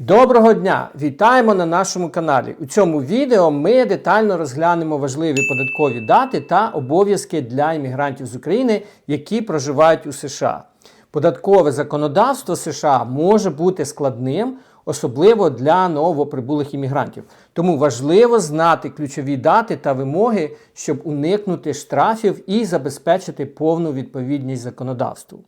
Доброго дня! Вітаємо на нашому каналі. У цьому відео ми детально розглянемо важливі податкові дати та обов'язки для іммігрантів з України, які проживають у США. Податкове законодавство США може бути складним, особливо для новоприбулих іммігрантів. Тому важливо знати ключові дати та вимоги, щоб уникнути штрафів і забезпечити повну відповідність законодавству.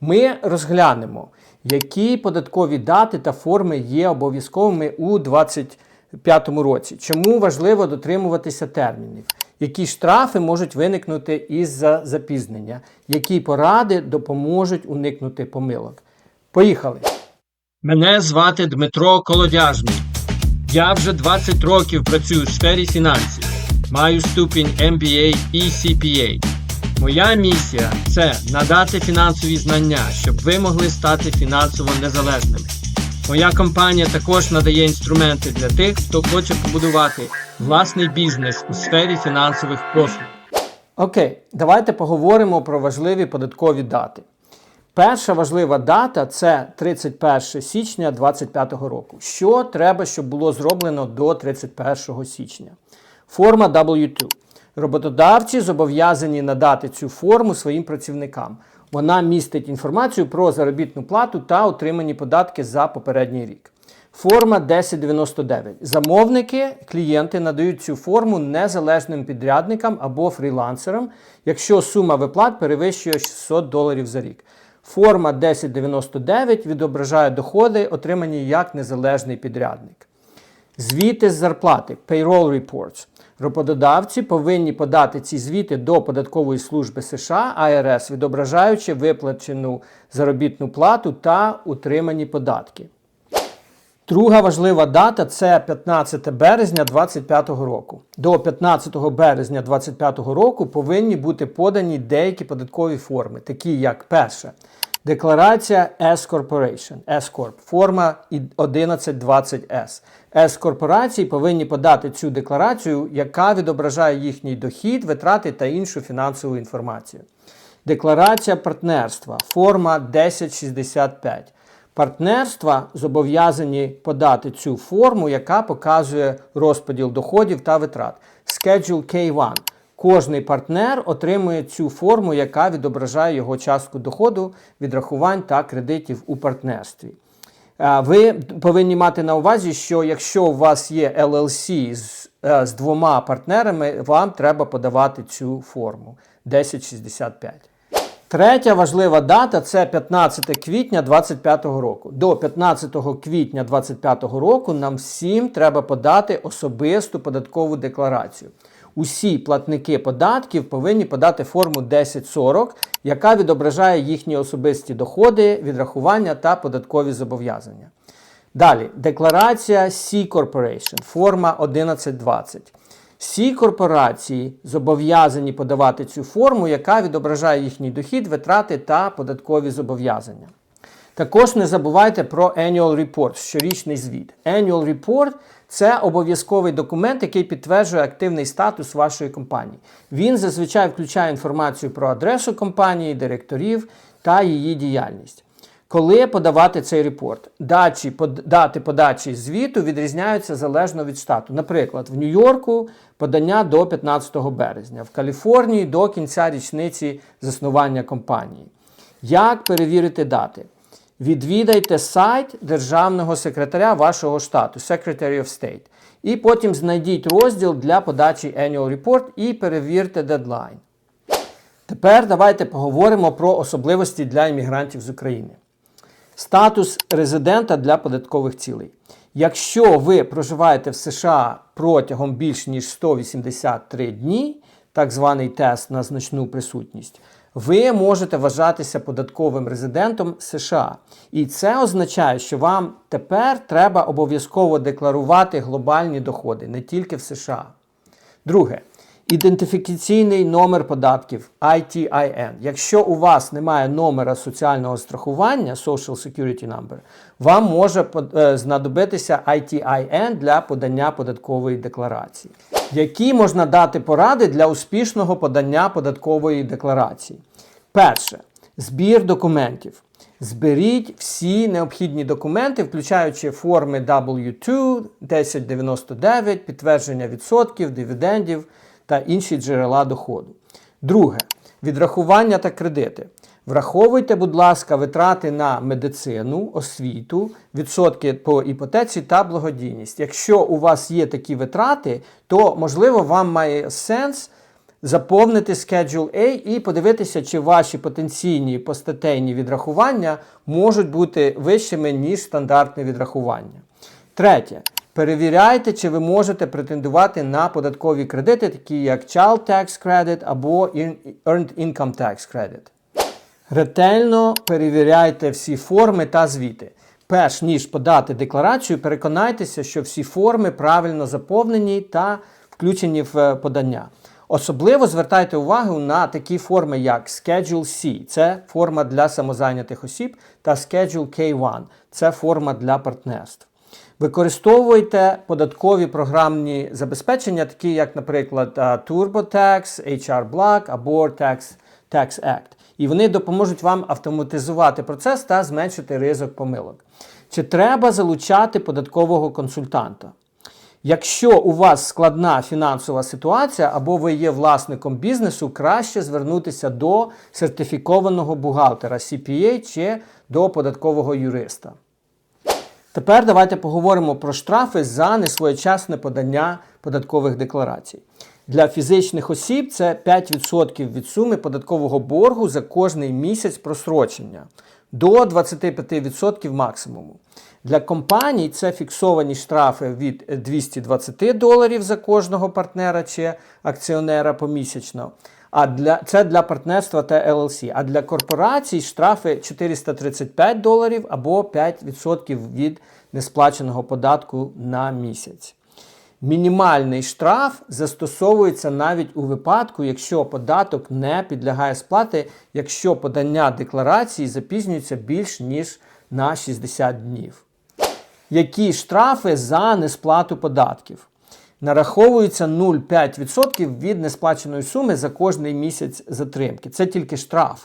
Ми розглянемо, які податкові дати та форми є обов'язковими у 2025 році. Чому важливо дотримуватися термінів? Які штрафи можуть виникнути із-за запізнення? Які поради допоможуть уникнути помилок? Поїхали! Мене звати Дмитро Колодяжний. Я вже 20 років працюю в сфері фінансів. Маю ступінь MBA і CPA. Моя місія це надати фінансові знання, щоб ви могли стати фінансово незалежними. Моя компанія також надає інструменти для тих, хто хоче побудувати власний бізнес у сфері фінансових послуг. Окей, давайте поговоримо про важливі податкові дати. Перша важлива дата це 31 січня 2025 року. Що треба, щоб було зроблено до 31 січня? Форма W2. Роботодавці зобов'язані надати цю форму своїм працівникам. Вона містить інформацію про заробітну плату та отримані податки за попередній рік. Форма 1099. Замовники, клієнти надають цю форму незалежним підрядникам або фрілансерам, якщо сума виплат перевищує 600 доларів за рік. Форма 1099 відображає доходи, отримані як незалежний підрядник. Звіти з зарплати Payroll Reports. Роботодавці повинні подати ці звіти до податкової служби США АРС, відображаючи виплачену заробітну плату та утримані податки. Друга важлива дата це 15 березня 2025 року. До 15 березня 2025 року повинні бути подані деякі податкові форми, такі як перше. Декларація S Corporation, S Corp, форма 1120S. S корпорації повинні подати цю декларацію, яка відображає їхній дохід, витрати та іншу фінансову інформацію. Декларація партнерства, форма 1065. Партнерства зобов'язані подати цю форму, яка показує розподіл доходів та витрат. Schedule K1. Кожний партнер отримує цю форму, яка відображає його частку доходу, відрахувань та кредитів у партнерстві. Ви повинні мати на увазі, що якщо у вас є LLC з, е, з двома партнерами, вам треба подавати цю форму 1065. Третя важлива дата це 15 квітня 2025 року. До 15 квітня 2025 року нам всім треба подати особисту податкову декларацію. Усі платники податків повинні подати форму 1040, яка відображає їхні особисті доходи, відрахування та податкові зобов'язання. Далі, декларація C Corporation, форма 1120. Всі корпорації зобов'язані подавати цю форму, яка відображає їхній дохід, витрати та податкові зобов'язання. Також не забувайте про Annual Report, щорічний звіт. Annual Report це обов'язковий документ, який підтверджує активний статус вашої компанії. Він зазвичай включає інформацію про адресу компанії, директорів та її діяльність. Коли подавати цей репорт? Дачі, дати подачі звіту відрізняються залежно від штату. Наприклад, в Нью-Йорку подання до 15 березня, в Каліфорнії до кінця річниці заснування компанії. Як перевірити дати? Відвідайте сайт державного секретаря вашого штату, Secretary of State, і потім знайдіть розділ для подачі Annual Report і перевірте дедлайн. Тепер давайте поговоримо про особливості для іммігрантів з України. Статус резидента для податкових цілей. Якщо ви проживаєте в США протягом більш ніж 183 дні, так званий тест на значну присутність, ви можете вважатися податковим резидентом США. І це означає, що вам тепер треба обов'язково декларувати глобальні доходи, не тільки в США. Друге. Ідентифікаційний номер податків ITIN. Якщо у вас немає номера соціального страхування Social Security Number, вам може е, знадобитися ITIN для подання податкової декларації. Які можна дати поради для успішного подання податкової декларації? Перше збір документів. Зберіть всі необхідні документи, включаючи форми W2, 1099, підтвердження відсотків, дивідендів та інші джерела доходу. Друге відрахування та кредити. Враховуйте, будь ласка, витрати на медицину, освіту, відсотки по іпотеці та благодійність. Якщо у вас є такі витрати, то можливо вам має сенс заповнити Schedule A і подивитися, чи ваші потенційні постатейні відрахування можуть бути вищими, ніж стандартне відрахування. Третє. Перевіряйте, чи ви можете претендувати на податкові кредити, такі як Child Tax Credit або Earned Income Tax Credit. Ретельно перевіряйте всі форми та звіти. Перш ніж подати декларацію, переконайтеся, що всі форми правильно заповнені та включені в е, подання. Особливо звертайте увагу на такі форми, як Schedule C, це форма для самозайнятих осіб, та Schedule K1 це форма для партнерств. Використовуйте податкові програмні забезпечення, такі як, наприклад, е, TurboTax, HR Black або Tax, Tax Act. І вони допоможуть вам автоматизувати процес та зменшити ризик помилок. Чи треба залучати податкового консультанта? Якщо у вас складна фінансова ситуація або ви є власником бізнесу, краще звернутися до сертифікованого бухгалтера CPA чи до податкового юриста. Тепер давайте поговоримо про штрафи за несвоєчасне подання податкових декларацій. Для фізичних осіб це 5% від суми податкового боргу за кожний місяць просрочення до 25% максимуму. Для компаній це фіксовані штрафи від 220 доларів за кожного партнера чи акціонера помісячно. А для це для партнерства та LLC. А для корпорацій штрафи 435 доларів або 5% від несплаченого податку на місяць. Мінімальний штраф застосовується навіть у випадку, якщо податок не підлягає сплати, якщо подання декларації запізнюється більш ніж на 60 днів. Які штрафи за несплату податків? Нараховується 0,5% від несплаченої суми за кожний місяць затримки. Це тільки штраф.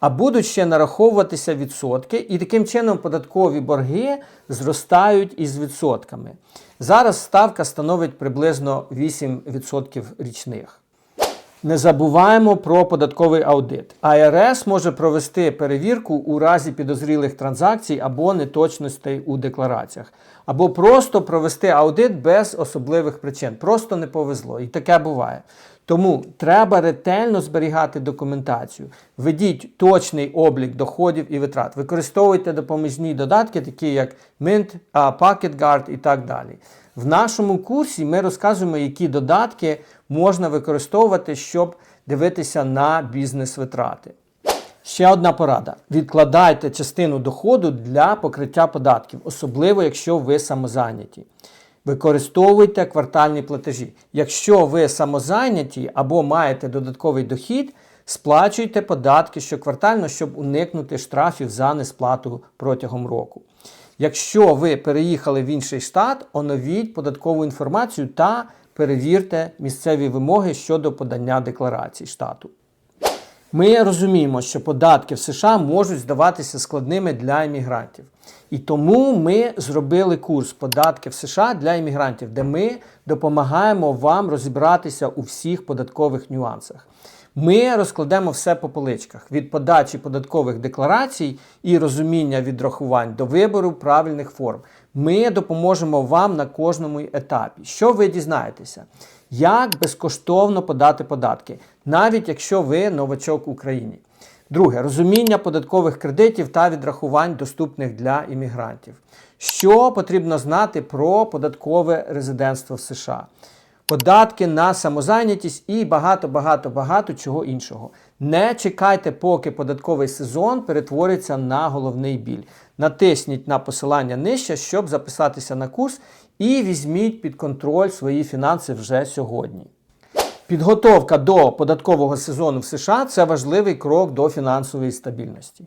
А будуть ще нараховуватися відсотки, і таким чином податкові борги зростають із відсотками. Зараз ставка становить приблизно 8% річних. Не забуваємо про податковий аудит. АРС може провести перевірку у разі підозрілих транзакцій або неточностей у деклараціях, або просто провести аудит без особливих причин. Просто не повезло. І таке буває. Тому треба ретельно зберігати документацію. Ведіть точний облік доходів і витрат. Використовуйте допоміжні додатки, такі як Mint, PocketGuard і так далі. В нашому курсі ми розказуємо, які додатки можна використовувати, щоб дивитися на бізнес-витрати. Ще одна порада: відкладайте частину доходу для покриття податків, особливо якщо ви самозайняті. Використовуйте квартальні платежі. Якщо ви самозайняті або маєте додатковий дохід, сплачуйте податки щоквартально, щоб уникнути штрафів за несплату протягом року. Якщо ви переїхали в інший штат, оновіть податкову інформацію та перевірте місцеві вимоги щодо подання декларацій штату. Ми розуміємо, що податки в США можуть здаватися складними для іммігрантів. І тому ми зробили курс податки в США для іммігрантів, де ми допомагаємо вам розібратися у всіх податкових нюансах. Ми розкладемо все по поличках від подачі податкових декларацій і розуміння відрахувань до вибору правильних форм. Ми допоможемо вам на кожному етапі. Що ви дізнаєтеся? Як безкоштовно подати податки, навіть якщо ви новачок в Україні. Друге розуміння податкових кредитів та відрахувань, доступних для іммігрантів. Що потрібно знати про податкове резидентство в США? Податки на самозайнятість і багато-багато-багато чого іншого. Не чекайте, поки податковий сезон перетвориться на головний біль. Натисніть на посилання нижче, щоб записатися на курс, і візьміть під контроль свої фінанси вже сьогодні. Підготовка до податкового сезону в США це важливий крок до фінансової стабільності.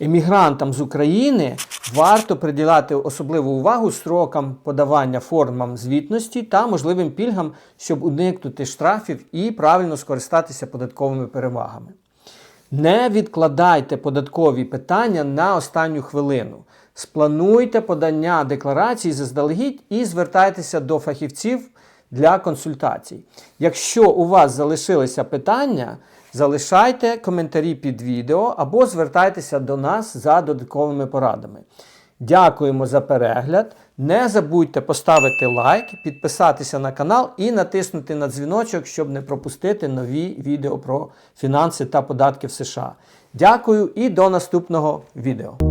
Емігрантам з України варто приділяти особливу увагу строкам подавання формам звітності та можливим пільгам, щоб уникнути штрафів і правильно скористатися податковими перевагами. Не відкладайте податкові питання на останню хвилину. Сплануйте подання декларації заздалегідь і звертайтеся до фахівців для консультацій. Якщо у вас залишилися питання, залишайте коментарі під відео або звертайтеся до нас за додатковими порадами. Дякуємо за перегляд. Не забудьте поставити лайк, підписатися на канал і натиснути на дзвіночок, щоб не пропустити нові відео про фінанси та податки в США. Дякую і до наступного відео.